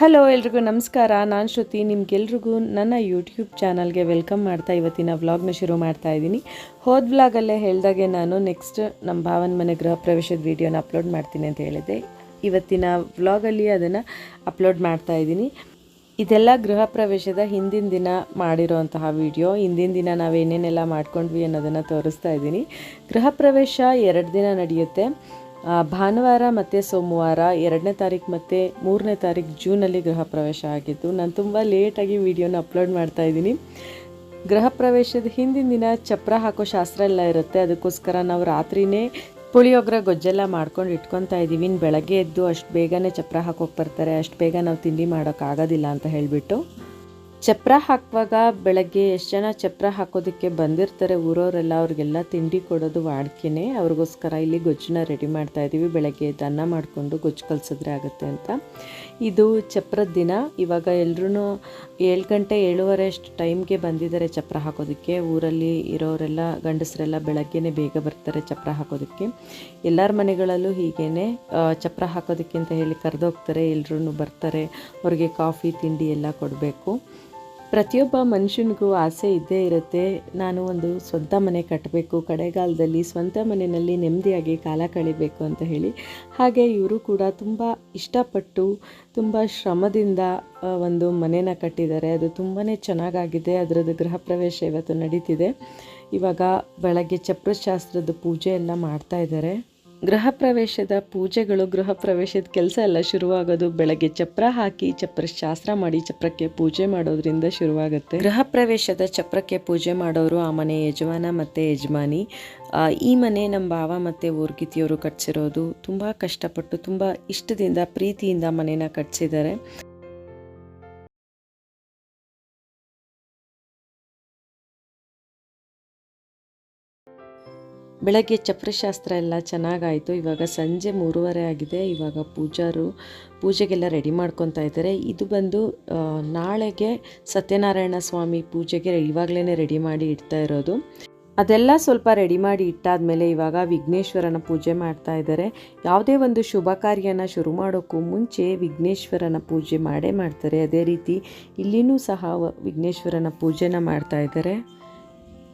Hello ಎಲ್ರಿಗೂ ನಮಸ್ಕಾರ. ನಾನು ಶ್ರುತಿ, ನಿಮ್ಗೆಲ್ರಿಗೂ ನನ್ನ ಯೂಟ್ಯೂಬ್ ಚಾನಲ್ಗೆ ವೆಲ್ಕಮ್ ಮಾಡ್ತಾ ಇವತ್ತಿನ ವ್ಲಾಗ್ನ ಶುರು ಮಾಡ್ತಾ ಇದ್ದೀನಿ. ಹೋದ ವ್ಲಾಗಲ್ಲೇ ಹೇಳಿದಾಗೆ ನಾನು ನೆಕ್ಸ್ಟ್ ನಮ್ಮ ಭಾವನ ಮನೆ ಗೃಹ ಪ್ರವೇಶದ ವೀಡಿಯೋನ ಅಪ್ಲೋಡ್ ಮಾಡ್ತೀನಿ ಅಂತ ಹೇಳಿದೆ ಇವತ್ತಿನ ವ್ಲಾಗಲ್ಲಿ ಅದನ್ನು ಅಪ್ಲೋಡ್ ಮಾಡ್ತಾ ಇದ್ದೀನಿ. ಇದೆಲ್ಲ ಗೃಹ ಪ್ರವೇಶದ ಹಿಂದಿನ ದಿನ ಮಾಡಿರೋಂತಹ ವಿಡಿಯೋ ಹಿಂದಿನ ದಿನ ನಾವೇನೇನೆಲ್ಲ ಮಾಡ್ಕೊಂಡ್ವಿ ಅನ್ನೋದನ್ನು ತೋರಿಸ್ತಾ ಇದ್ದೀನಿ. ಗೃಹ ಪ್ರವೇಶ ಎರಡು ದಿನ ನಡೆಯುತ್ತೆ. ಭಾನುವಾರ ಮತ್ತು ಸೋಮವಾರ ಎರಡನೇ ತಾರೀಕು ಮತ್ತು ಮೂರನೇ ತಾರೀಕು ಜೂನಲ್ಲಿ ಗೃಹ ಪ್ರವೇಶ ಆಗಿತ್ತು ನಾನು ತುಂಬ ಲೇಟಾಗಿ ವಿಡಿಯೋನ ಅಪ್ಲೋಡ್ ಮಾಡ್ತಾ ಇದ್ದೀನಿ. ಗೃಹ ಪ್ರವೇಶದ ಹಿಂದಿನ ದಿನ ಚಪ್ರ ಹಾಕೋ ಶಾಸ್ತ್ರ ಎಲ್ಲ ಇರುತ್ತೆ. ಅದಕ್ಕೋಸ್ಕರ ನಾವು ರಾತ್ರಿನೇ ಪುಳಿಯೋಗರೆ ಗೊಜ್ಜೆಲ್ಲ ಮಾಡ್ಕೊಂಡು ಇಟ್ಕೊತಾ ಇದ್ದೀವಿ. ಇನ್ನು ಬೆಳಗ್ಗೆ ಎದ್ದು ಅಷ್ಟು ಬೇಗನೆ ಚಪ್ರ ಹಾಕೋಕೆ ಬರ್ತಾರೆ. ಅಷ್ಟು ಬೇಗ ನಾವು ತಿಂಡಿ ಮಾಡೋಕ್ಕಾಗೋದಿಲ್ಲ ಅಂತ ಹೇಳಿಬಿಟ್ಟು. ಚಪ್ರ ಹಾಕುವಾಗ ಬೆಳಗ್ಗೆ ಎಷ್ಟು ಜನ ಚಪ್ರ ಹಾಕೋದಕ್ಕೆ ಬಂದಿರ್ತಾರೆ ಊರವರೆಲ್ಲ, ಅವ್ರಿಗೆಲ್ಲ ತಿಂಡಿ ಕೊಡೋದು ವಾಡ್ಕೆನೆ. ಅವ್ರಿಗೋಸ್ಕರ ಇಲ್ಲಿ ಗೊಜ್ಜನ್ನ ರೆಡಿ ಮಾಡ್ತಾ ಇದ್ದೀವಿ ಬೆಳಗ್ಗೆ ಅನ್ನ ಮಾಡಿಕೊಂಡು ಗೊಜ್ಜು ಕಲಿಸಿದ್ರೆ ಆಗುತ್ತೆ ಅಂತ. ಇದು ಚಪ್ರದ ದಿನ. ಇವಾಗ ಎಲ್ಲರೂ ಏಳು ಗಂಟೆ ಏಳುವರೆ ಅಷ್ಟು ಟೈಮ್ಗೆ ಬಂದಿದ್ದಾರೆ ಚಪ್ರ ಹಾಕೋದಕ್ಕೆ. ಊರಲ್ಲಿ ಇರೋರೆಲ್ಲ, ಗಂಡಸರೆಲ್ಲ ಬೆಳಗ್ಗೆನೇ ಬೇಗ ಬರ್ತಾರೆ ಚಪ್ರ ಹಾಕೋದಕ್ಕೆ. ಎಲ್ಲರ ಮನೆಗಳಲ್ಲೂ ಹೀಗೇ ಚಪ್ರ ಹಾಕೋದಕ್ಕೆ ಅಂತ ಹೇಳಿ ಕರೆದೋಗ್ತಾರೆ. ಎಲ್ಲರೂ ಬರ್ತಾರೆ. ಅವ್ರಿಗೆ ಕಾಫಿ, ತಿಂಡಿ ಎಲ್ಲ ಕೊಡಬೇಕು. ಪ್ರತಿಯೊಬ್ಬ ಮನುಷ್ಯನಿಗೂ ಆಸೆ ಇದ್ದೇ ಇರುತ್ತೆ. ನಾನು ಒಂದು ಸ್ವಂತ ಮನೆ ಕಟ್ಟಬೇಕು, ಕಡೆಗಾಲದಲ್ಲಿ ಸ್ವಂತ ಮನೆಯಲ್ಲಿ ನೆಮ್ಮದಿಯಾಗಿ ಕಾಲ ಕಳಿಬೇಕು ಅಂತ ಹೇಳಿ. ಹಾಗೆ ಇವರು ಕೂಡ ತುಂಬ ಇಷ್ಟಪಟ್ಟು, ತುಂಬ ಶ್ರಮದಿಂದ ಒಂದು ಮನೇನ ಕಟ್ಟಿದ್ದಾರೆ. ಅದು ತುಂಬಾ ಚೆನ್ನಾಗಾಗಿದೆ. ಅದರದ್ದು ಗೃಹ ಪ್ರವೇಶ ಇವತ್ತು ನಡೀತಿದೆ. ಇವಾಗ ಬೆಳಗ್ಗೆ ಚಪ್ರಶಾಸ್ತ್ರದ ಪೂಜೆ ಎಲ್ಲ ಮಾಡ್ತಾ ಇದ್ದಾರೆ. ಗೃಹ ಪ್ರವೇಶದ ಪೂಜೆಗಳು, ಗೃಹ ಪ್ರವೇಶದ ಕೆಲಸ ಎಲ್ಲ ಶುರುವಾಗೋದು ಬೆಳಗ್ಗೆ ಚಪ್ರ ಹಾಕಿ, ಚಪ್ರ ಶಾಸ್ತ್ರ ಮಾಡಿ, ಚಪ್ರಕ್ಕೆ ಪೂಜೆ ಮಾಡೋದ್ರಿಂದ ಶುರುವಾಗುತ್ತೆ. ಗೃಹ ಪ್ರವೇಶದ ಚಪ್ರಕ್ಕೆ ಪೂಜೆ ಮಾಡೋರು ಆ ಮನೆ ಯಜಮಾನ ಮತ್ತು ಯಜಮಾನಿ. ಈ ಮನೆ ನಮ್ಮ ಭಾವ ಮತ್ತು ಊರ್ಗಿತಿಯವರು ಕಟ್ಸಿರೋದು ತುಂಬ ಕಷ್ಟಪಟ್ಟು ತುಂಬ ಇಷ್ಟದಿಂದ, ಪ್ರೀತಿಯಿಂದ ಮನೇನ ಕಟ್ಸಿದ್ದಾರೆ. ಬೆಳಗ್ಗೆ ಚಪ್ರಶಾಸ್ತ್ರ ಎಲ್ಲ ಚೆನ್ನಾಗಾಯಿತು. ಇವಾಗ ಸಂಜೆ ಮೂರುವರೆ ಆಗಿದೆ. ಇವಾಗ ಪೂಜಾರು ಪೂಜೆಗೆಲ್ಲ ರೆಡಿ ಮಾಡ್ಕೊತಾ ಇದ್ದಾರೆ. ಇದು ಬಂದು ನಾಳೆಗೆ ಸತ್ಯನಾರಾಯಣ ಸ್ವಾಮಿ ಪೂಜೆಗೆ ಇವಾಗಲೇ ರೆಡಿ ಮಾಡಿ ಇಡ್ತಾ ಇರೋದು. ಅದೆಲ್ಲ ಸ್ವಲ್ಪ ರೆಡಿ ಮಾಡಿ ಇಟ್ಟಾದ್ಮೇಲೆ ಇವಾಗ ವಿಘ್ನೇಶ್ವರನ ಪೂಜೆ ಮಾಡ್ತಾ ಇದ್ದಾರೆ. ಯಾವುದೇ ಒಂದು ಶುಭ ಕಾರ್ಯನ ಶುರು ಮಾಡೋಕ್ಕೂ ಮುಂಚೆ ವಿಘ್ನೇಶ್ವರನ ಪೂಜೆ ಮಾಡೇ ಮಾಡ್ತಾರೆ. ಅದೇ ರೀತಿ ಇಲ್ಲಿನೂ ಸಹ ವಿಘ್ನೇಶ್ವರನ ಪೂಜೆನ ಮಾಡ್ತಾ ಇದ್ದಾರೆ.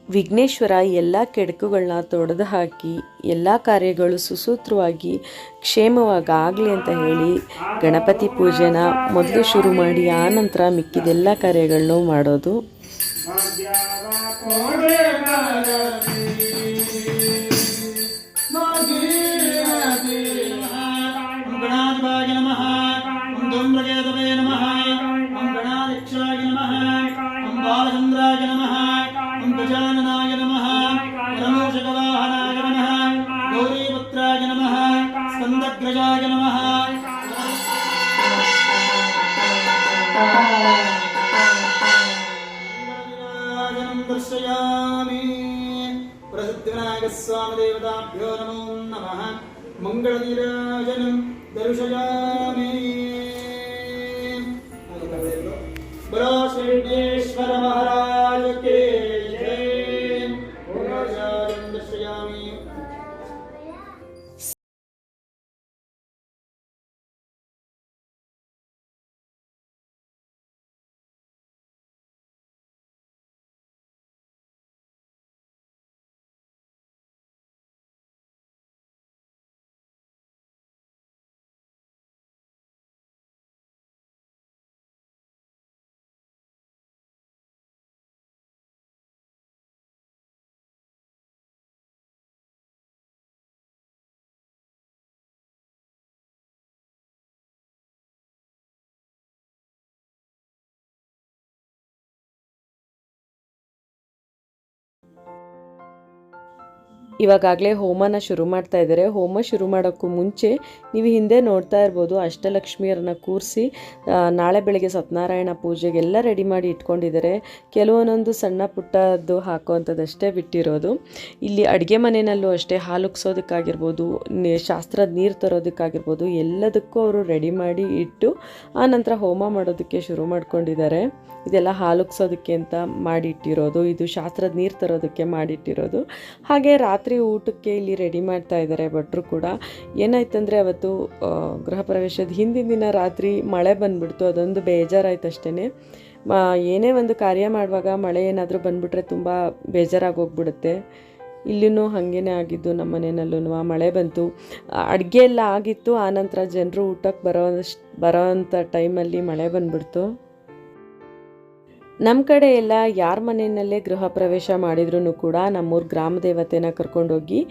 ವಿಘ್ನೇಶ್ವರ ಎಲ್ಲ ಕೆಡಕುಗಳನ್ನ ತೊಡೆದು ಹಾಕಿ, ಎಲ್ಲ ಕಾರ್ಯಗಳು ಸುಸೂತ್ರವಾಗಿ ಕ್ಷೇಮವಾಗಿ ಆಗಲಿ ಅಂತ ಹೇಳಿ ಗಣಪತಿ ಪೂಜೆನ ಮೊದಲು ಶುರು ಮಾಡಿ, ಆ ನಂತರ ಮಿಕ್ಕಿದೆಲ್ಲ ಕಾರ್ಯಗಳನ್ನು ಮಾಡೋದು. దర్శయామి. ప్రసిద్ధివినాయకస్వామిదేవతాభ్యో నమో నమ. మంగళనీరాజనం దర్శయామి. బలో ಇವಾಗಲೇ ಹೋಮನ ಶುರು ಮಾಡ್ತಾ ಇದ್ದಾರೆ. ಹೋಮ ಶುರು ಮಾಡೋಕ್ಕೂ ಮುಂಚೆ ನೀವು ಹಿಂದೆ ನೋಡ್ತಾ ಇರ್ಬೋದು, ಅಷ್ಟಲಕ್ಷ್ಮಿಯರನ್ನ ಕೂರಿಸಿ ನಾಳೆ ಬೆಳಗ್ಗೆ ಸತ್ಯನಾರಾಯಣ ಪೂಜೆಗೆಲ್ಲ ರೆಡಿ ಮಾಡಿ ಇಟ್ಕೊಂಡಿದ್ದಾರೆ. ಕೆಲವೊಂದೊಂದು ಸಣ್ಣ ಪುಟ್ಟದ್ದು ಹಾಕೋವಂಥದ್ದಷ್ಟೇ ಬಿಟ್ಟಿರೋದು. ಇಲ್ಲಿ ಅಡುಗೆ ಮನೆಯಲ್ಲೂ ಅಷ್ಟೇ ಹಾಲುಕ್ಸೋದಕ್ಕಾಗಿರ್ಬೋದು ಶಾಸ್ತ್ರದ ನೀರು ತರೋದಕ್ಕಾಗಿರ್ಬೋದು, ಎಲ್ಲದಕ್ಕೂ ಅವರು ರೆಡಿ ಮಾಡಿ ಇಟ್ಟು, ಆ ನಂತರ ಹೋಮ ಮಾಡೋದಕ್ಕೆ ಶುರು ಮಾಡ್ಕೊಂಡಿದ್ದಾರೆ. ಇದೆಲ್ಲ ಹಾಲುಗ್ಸೋದಕ್ಕೆ ಅಂತ ಮಾಡಿಟ್ಟಿರೋದು, ಇದು ಶಾಸ್ತ್ರದ ನೀರು ತರೋದಕ್ಕೆ ಮಾಡಿಟ್ಟಿರೋದು. ಹಾಗೆ ರಾತ್ರಿ ಊಟಕ್ಕೆ ಇಲ್ಲಿ ರೆಡಿ ಮಾಡ್ತಾ ಇದ್ದಾರೆ ಭಟ್ರು ಕೂಡ. ಏನಾಯ್ತಂದರೆ ಅವತ್ತು ಗೃಹ ಪ್ರವೇಶದ ಹಿಂದಿನ ದಿನ ರಾತ್ರಿ ಮಳೆ ಬಂದುಬಿಡ್ತು, ಅದೊಂದು ಬೇಜಾರಾಯ್ತು ಅಷ್ಟೇ ಏನೇ ಒಂದು ಕಾರ್ಯ ಮಾಡುವಾಗ ಮಳೆ ಏನಾದರೂ ಬಂದುಬಿಟ್ರೆ ತುಂಬ ಬೇಜಾರಾಗೋಗ್ಬಿಡುತ್ತೆ. ಇಲ್ಲೂ ಹಾಗೇ ಆಗಿದ್ದು ನಮ್ಮ ಮನೆಯಲ್ಲೂ ಮಳೆ ಬಂತು. ಅಡುಗೆ ಎಲ್ಲ ಆಗಿತ್ತು, ಆನಂತರ ಜನರು ಊಟಕ್ಕೆ ಬರೋ ಬರೋ ಅಂಥ ಟೈಮಲ್ಲಿ ಮಳೆ ಬಂದ್ಬಿಡ್ತು. ನಮ್ಮ ಕಡೆ ಎಲ್ಲ ಯಾರ ಮನೆಯಲ್ಲೇ ಗೃಹ ಪ್ರವೇಶ ಮಾಡಿದ್ರೂ ಕೂಡ ನಮ್ಮೂರು ಗ್ರಾಮ ದೇವತೆನ ಕರ್ಕೊಂಡೋಗಿ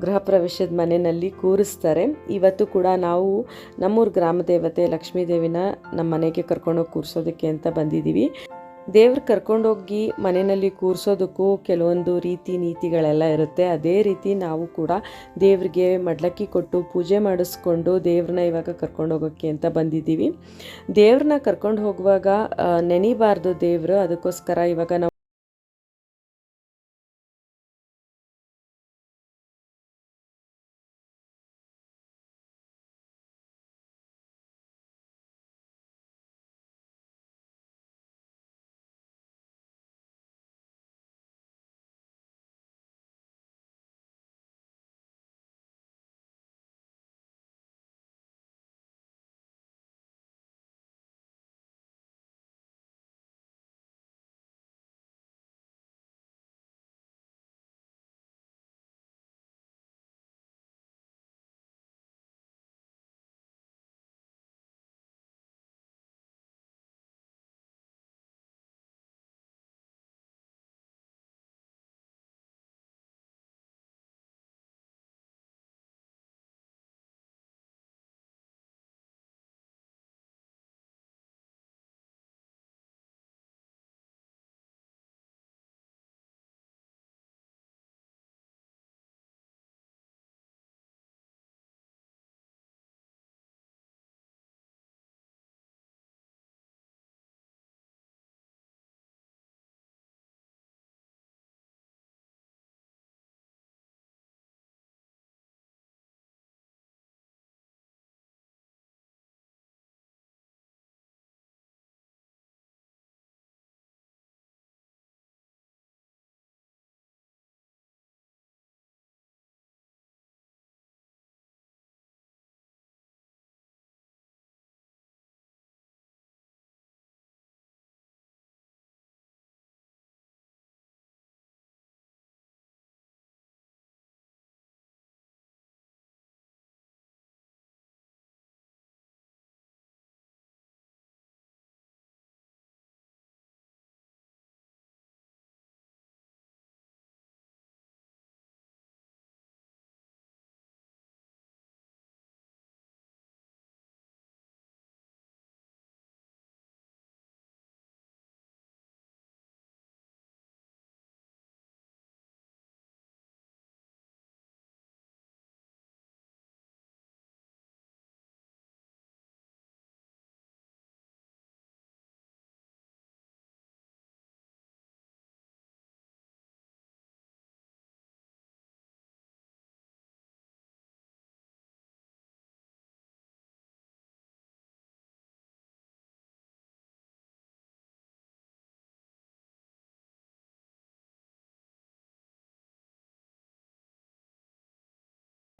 ಗೃಹ ಪ್ರವೇಶದ ಮನೆಯಲ್ಲಿ ಕೂರಿಸ್ತಾರೆ. ಇವತ್ತು ಕೂಡ ನಾವು ನಮ್ಮೂರು ಗ್ರಾಮ ದೇವತೆ ಲಕ್ಷ್ಮೀ ದೇವಿನ ನಮ್ಮ ಮನೆಗೆ ಕರ್ಕೊಂಡೋಗಿ ಕೂರಿಸೋದಕ್ಕೆ ಅಂತ ಬಂದಿದ್ದೀವಿ ದೇವ್ರು ಕರ್ಕೊಂಡೋಗಿ ಮನೆಯಲ್ಲಿ ಕೂರಿಸೋದಕ್ಕೂ ಕೆಲವೊಂದು ರೀತಿ ನೀತಿಗಳೆಲ್ಲ ಇರುತ್ತೆ. ಅದೇ ರೀತಿ ನಾವು ಕೂಡ ದೇವ್ರಿಗೆ ಮಡ್ಲಕ್ಕಿ ಕೊಟ್ಟು ಪೂಜೆ ಮಾಡಿಸ್ಕೊಂಡು ದೇವ್ರನ್ನ ಇವಾಗ ಕರ್ಕೊಂಡು ಹೋಗೋಕ್ಕೆ ಅಂತ ಬಂದಿದ್ದೀವಿ. ದೇವ್ರನ್ನ ಕರ್ಕೊಂಡು ಹೋಗುವಾಗ ನೆನಿಬಾರ್ದು ದೇವರು. ಅದಕ್ಕೋಸ್ಕರ ಇವಾಗ ನಾವು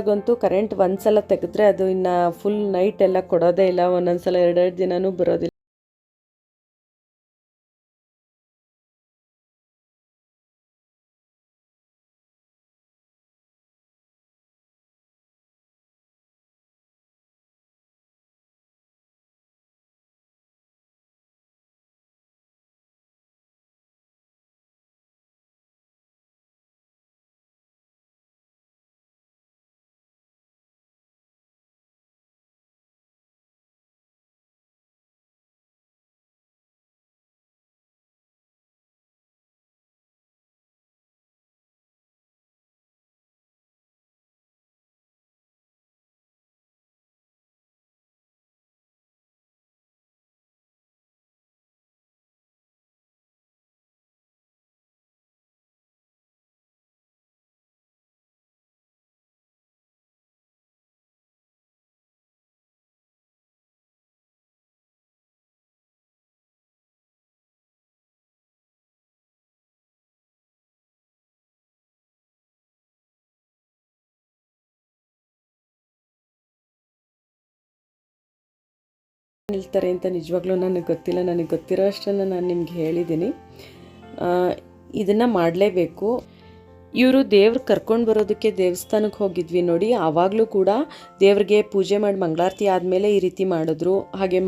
ಆಗಂತೂ ಕರೆಂಟ್ ಒಂದ್ಸಲ ತೆಗೆದ್ರೆ ಅದು ಇನ್ನ ಫುಲ್ ನೈಟ್ ಎಲ್ಲ ಕೊಡೋದೇ ಇಲ್ಲ. ಒಂದೊಂದ್ಸಲ ಎರಡೆರಡು ದಿನಾನು ಬರೋದಿಲ್ಲ. ನಿಲ್ತಾರೆ ಅಂತ ನಿಜವಾಗ್ಲೂ ನನಗೆ ಗೊತ್ತಿಲ್ಲ. ನನಗೆ ಗೊತ್ತಿರೋ ಅಷ್ಟನ್ನು ನಾನು ನಿಮ್ಗೆ ಹೇಳಿದ್ದೀನಿ ಇದನ್ನು ಮಾಡಲೇಬೇಕು. ಇವರು ದೇವ್ರು ಕರ್ಕೊಂಡು ಬರೋದಕ್ಕೆ ದೇವಸ್ಥಾನಕ್ಕೆ ಹೋಗಿದ್ವಿ ನೋಡಿ. ಆವಾಗಲೂ ಕೂಡ ದೇವ್ರಿಗೆ ಪೂಜೆ ಮಾಡಿ ಮಂಗಳಾರತಿ ಆದಮೇಲೆ ಈ ರೀತಿ ಮಾಡಿದ್ರು. ಹಾಗೆ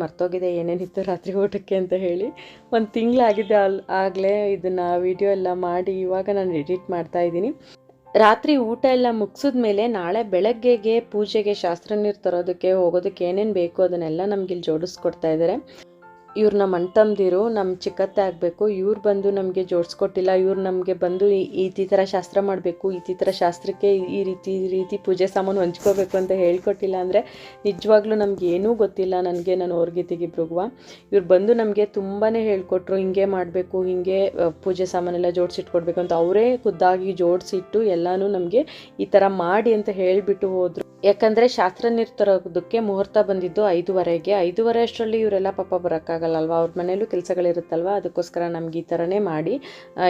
ಮರ್ತೋಗಿದೆ, ಏನೇನಿತ್ತು ರಾತ್ರಿ ಊಟಕ್ಕೆ ಅಂತ ಹೇಳಿ. ಒಂದು ತಿಂಗಳಾಗಿದೆ ಅಲ್ಲಿ ಆಗಲೇ ಇದನ್ನು ವಿಡಿಯೋ ಎಲ್ಲ ಮಾಡಿ ಇವಾಗ ನಾನು ಎಡಿಟ್ ಮಾಡ್ತಾ ಇದ್ದೀನಿ. ರಾತ್ರಿ ಊಟ ಎಲ್ಲ ಮುಗಿಸಿದ ಮೇಲೆ ನಾಳೆ ಬೆಳಗ್ಗೆಗೆ ಪೂಜೆಗೆ ಶಾಸ್ತ್ರ ನೀರು ತರೋದಕ್ಕೆ ಹೋಗೋದಕ್ಕೆ ಏನೇನು ಬೇಕು ಅದನ್ನೆಲ್ಲ ನಮಗಿಲ್ಲಿ ಜೋಡಿಸ್ಕೊಡ್ತಾ ಇದ್ದಾರೆ ಇವ್ರು ನಮ್ಮ ಅಣ್ತಂದಿರು ನಮ್ಮ ಚಿಕ್ಕತ್ತೆ ಆಗಬೇಕು, ಇವ್ರು ಬಂದು ನಮಗೆ ಜೋಡಿಸ್ಕೊಟ್ಟಿಲ್ಲ, ಇವ್ರು ನಮಗೆ ಬಂದು ಈ ಥರ ಶಾಸ್ತ್ರ ಮಾಡಬೇಕು, ಈ ಥರ ಶಾಸ್ತ್ರಕ್ಕೆ ಈ ರೀತಿ ಈ ರೀತಿ ಪೂಜೆ ಸಾಮಾನು ಹಂಚ್ಕೋಬೇಕು ಅಂತ ಹೇಳ್ಕೊಟ್ಟಿಲ್ಲ ಅಂದರೆ ನಿಜವಾಗ್ಲೂ ನಮ್ಗೆ ಏನೂ ಗೊತ್ತಿಲ್ಲ ನನಗೆ ನಾನು ಅವ್ರಿಗಿತಿಗಿಬ್ರಿಗೂ ಇವ್ರು ಬಂದು ನಮಗೆ ತುಂಬಾ ಹೇಳ್ಕೊಟ್ರು, ಹಿಂಗೆ ಮಾಡಬೇಕು, ಹಿಂಗೆ ಪೂಜೆ ಸಾಮಾನೆಲ್ಲ ಜೋಡಿಸಿಟ್ಕೊಡ್ಬೇಕು ಅಂತ. ಅವರೇ ಖುದ್ದಾಗಿ ಜೋಡಿಸಿಟ್ಟು ಎಲ್ಲನೂ ನಮಗೆ ಈ ಥರ ಮಾಡಿ ಅಂತ ಹೇಳಿಬಿಟ್ಟು ಹೋದರು. ಯಾಕಂದರೆ ಶಾಸ್ತ್ರ ನಿರ್ತರೋದಕ್ಕೆ ಮುಹೂರ್ತ ಬಂದಿದ್ದು ಐದುವರೆಗೆ. ಐದುವರೆ ಅಷ್ಟರಲ್ಲಿ ಇವರೆಲ್ಲ ಪಾಪ ಬರೋಕ್ಕಾಗಲ್ಲ ಅಲ್ವಾ ಅವ್ರ ಮನೇಲೂ ಕೆಲಸಗಳಿರುತ್ತಲ್ವ? ಅದಕ್ಕೋಸ್ಕರ ನಮ್ಗೆ ಈ ಥರನೇ ಮಾಡಿ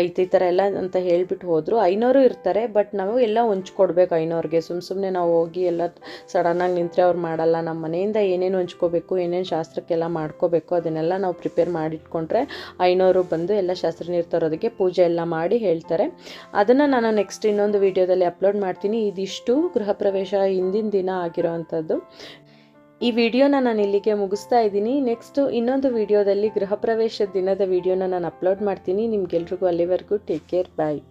ಈ ಥರ ಎಲ್ಲ ಅಂತ ಹೇಳಿಬಿಟ್ಟು ಹೋದರು. ಐನೋರು ಇರ್ತಾರೆ, ಬಟ್ ನಾವು ಎಲ್ಲ ಹೊಂಚ್ಕೊಡ್ಬೇಕು ಐನೋರಿಗೆ. ಸುಮ್ಮ ಸುಮ್ಮನೆ ನಾವು ಹೋಗಿ ಎಲ್ಲ ಸಡನ್ನಾಗಿ ನಿಂತರೆ ಅವ್ರು ಮಾಡಲ್ಲ. ನಮ್ಮ ಮನೆಯಿಂದ ಏನೇನು ಹೊಂಚ್ಕೋಬೇಕು, ಏನೇನು ಶಾಸ್ತ್ರಕ್ಕೆಲ್ಲ ಮಾಡ್ಕೋಬೇಕು, ಅದನ್ನೆಲ್ಲ ನಾವು ಪ್ರಿಪೇರ್ ಮಾಡಿಟ್ಕೊಂಡ್ರೆ ಐನೋರು ಬಂದು ಎಲ್ಲ ಶಾಸ್ತ್ರ ನಿರ್ತರೋದಕ್ಕೆ ಪೂಜೆ ಎಲ್ಲ ಮಾಡಿ ಹೇಳ್ತಾರೆ. ಅದನ್ನು ನಾನು ನೆಕ್ಸ್ಟ್ ಇನ್ನೊಂದು ವೀಡಿಯೋದಲ್ಲಿ ಅಪ್ಲೋಡ್ ಮಾಡ್ತೀನಿ. ಇದಿಷ್ಟು ಗೃಹ ಪ್ರವೇಶ ದಿನ ಆಗಿರೋ ಅಂಥದ್ದು ಈ ವಿಡಿಯೋನ ನಾನು ಇಲ್ಲಿಗೆ ಮುಗಿಸ್ತಾ ಇದ್ದೀನಿ. ನೆಕ್ಸ್ಟು ಇನ್ನೊಂದು ವಿಡಿಯೋದಲ್ಲಿ ಗೃಹ ಪ್ರವೇಶ ದಿನದ ವಿಡಿಯೋನ ನಾನು ಅಪ್ಲೋಡ್ ಮಾಡ್ತೀನಿ. ನಿಮ್ಗೆಲ್ರಿಗೂ ಅಲ್ಲಿವರೆಗೂ ಟೇಕ್ ಕೇರ್ ಬಾಯ್